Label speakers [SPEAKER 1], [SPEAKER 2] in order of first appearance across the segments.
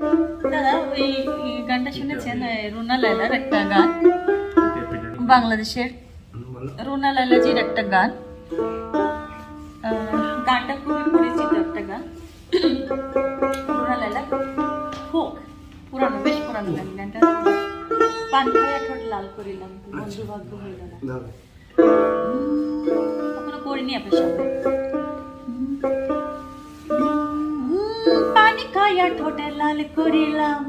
[SPEAKER 1] দাদা ওই গানটা শুনেছেন রুনা লায়লার একটা গান? বাংলাদেশের রুনা লায়লাজির একটা গান। গানটা খুবই পরিচিত একটা গান। রুনা লায়লা হোক পুরানো বেশ পুরানো গান। গানটা পান খাইয়া লাল করিলাম বন্ধু ভাগ্য হইল না। করিনি আপনার খেয়াল করিলাম।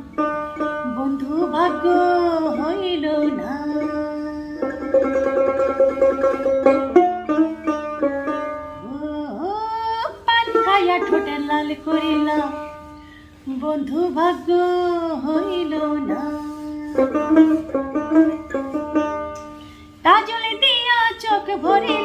[SPEAKER 1] বন্ধু ভাগ্য হইল না। খাইয়া ঠোঁটে লাল করিলাম। বন্ধু ভাগ্য হইল না। তাজল দিয়া চোখ ভরে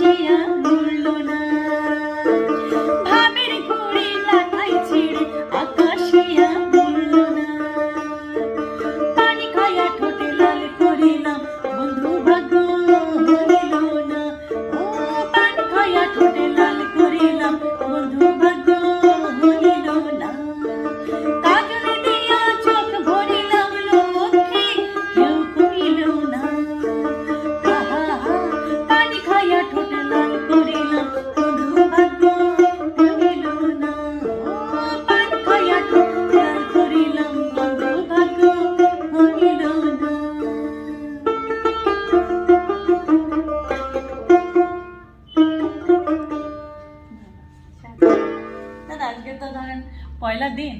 [SPEAKER 1] 夕阳 আজকে তো ধরেন পয়লা দিন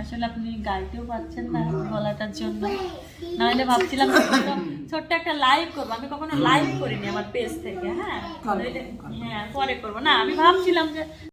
[SPEAKER 1] আসলে আপনি গাইতেও পাচ্ছেন না গলাটার জন্য। নাহলে ভাবছিলাম ছোট্ট একটা লাইভ করব। আমি কখনো লাইভ করিনি আমার পেজ থেকে হ্যাঁ? হ্যাঁ পরে করব। না আমি ভাবছিলাম যে